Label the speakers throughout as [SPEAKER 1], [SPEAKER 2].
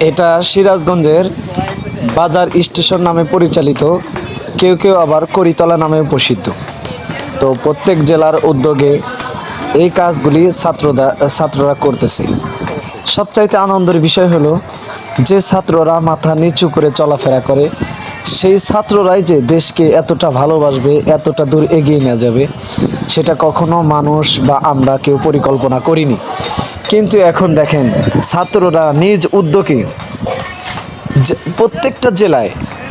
[SPEAKER 1] এটা সিরাজগঞ্জের বাজার স্টেশন নামে পরিচালিত, কেউ কেউ আবার করিতলা নামে প্রসিদ্ধ। তো প্রত্যেক জেলার উদ্যোগে এই কাজগুলি ছাত্রদা, ছাত্ররা করতেছে। সবচাইতে আনন্দের বিষয় হলো, যে ছাত্ররা মাথা নিচু করে চলাফেরা করে, সেই ছাত্ররাই যে দেশকে এতটা ভালোবাসবে, এতটা দূর এগিয়ে নিয়ে যাবে, সেটা কখনো মানুষ বা আমরা কেউ পরিকল্পনা করিনি। কিন্তু এখন দেখেন, ছাত্ররা নিজ উদ্যোগে প্রত্যেকটা জেলায়,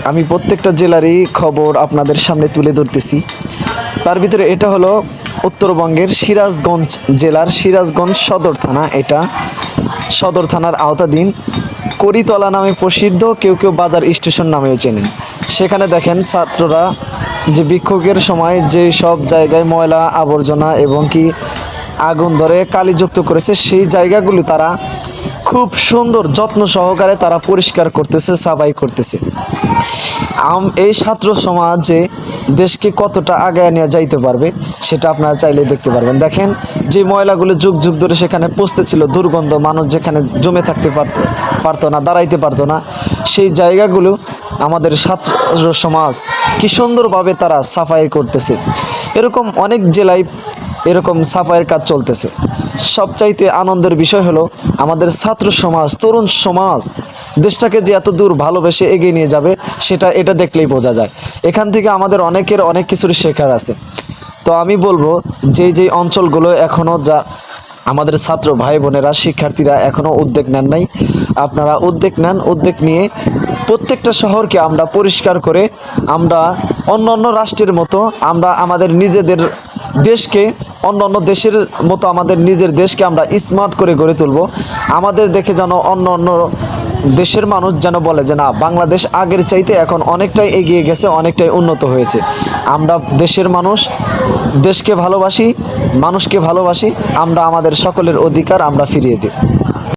[SPEAKER 1] আমি প্রত্যেকটা জেলারই খবর আপনাদের সামনে তুলে ধরতেছি। তার ভিতরে এটা হলো উত্তরবঙ্গের সিরাজগঞ্জ জেলার সিরাজগঞ্জ সদর থানা। এটা সদর থানার আওতাধীন করিতলা নামে প্রসিদ্ধ, কেউ কেউ বাজার স্টেশন নামেও চেনেন। সেখানে দেখেন ছাত্ররা যে বিক্ষোভের সময় যে সব জায়গায় ময়লা, আবর্জনা এবং কি আগুন ধরে কালিযুক্ত করেছে। সেই জায়গাগুলি তারা খুব সুন্দর যত্ন সহকারে তারা পরিষ্কার করতেছে, সাফাই করতেছে। আম, এই ছাত্র সমাজে দেশকে কতটা আগায় নিয়ে যাইতে পারবে, সেটা আপনারা চাইলে দেখতে পারবেন। দেখেন, যে ময়লাগুলো যুগ যুগ ধরে সেখানে পচতেছিল দুর্গন্ধ, মানুষ যেখানে জমে থাকতে পারত, পারতো না, দাঁড়াইতে পারতো না, সেই জায়গাগুলো আমাদের ছাত্র সমাজ কি সুন্দরভাবে তারা সাফাই করতেছে। এরকম অনেক জেলায় এরকম সাফাইয়ের কাজ চলতেছে। সবচাইতে আনন্দের বিষয় হলো আমাদের ছাত্র সমাজ, তরুণ সমাজ, দেশটাকে যে এত দূর ভালোবেসে এগিয়ে নিয়ে যাবে, সেটা, এটা দেখলেই বোঝা যায়। এখান থেকে আমাদের অনেকের অনেক কিছুর শেখার আছে। তো আমি বলব যে যে অঞ্চলগুলো এখনও যা আমাদের ছাত্র ভাই বোনেরা শিক্ষার্থীরা এখনও উদ্যোগ নেন নাই, আপনারা উদ্যোগ নেন, উদ্যোগ নিয়ে প্রত্যেকটা শহরকে আমরা পরিষ্কার করে আমরা অন্য অন্য রাষ্ট্রের মতো আমরা আমাদের নিজেদের দেশকে অন্য অন্য দেশের মতো আমাদের নিজের দেশকে আমরা স্মার্ট করে গড়ে তুলব। আমাদের দেখে যেন অন্য অন্য দেশের মানুষ যেন বলে যে, না, বাংলাদেশ আগের চাইতে এখন অনেকটাই এগিয়ে গেছে, অনেকটাই উন্নত হয়েছে। আমরা দেশের মানুষ, দেশকে ভালোবাসি, মানুষকে ভালোবাসি, আমরা আমাদের সকলের অধিকার আমরা ফিরিয়ে দিই।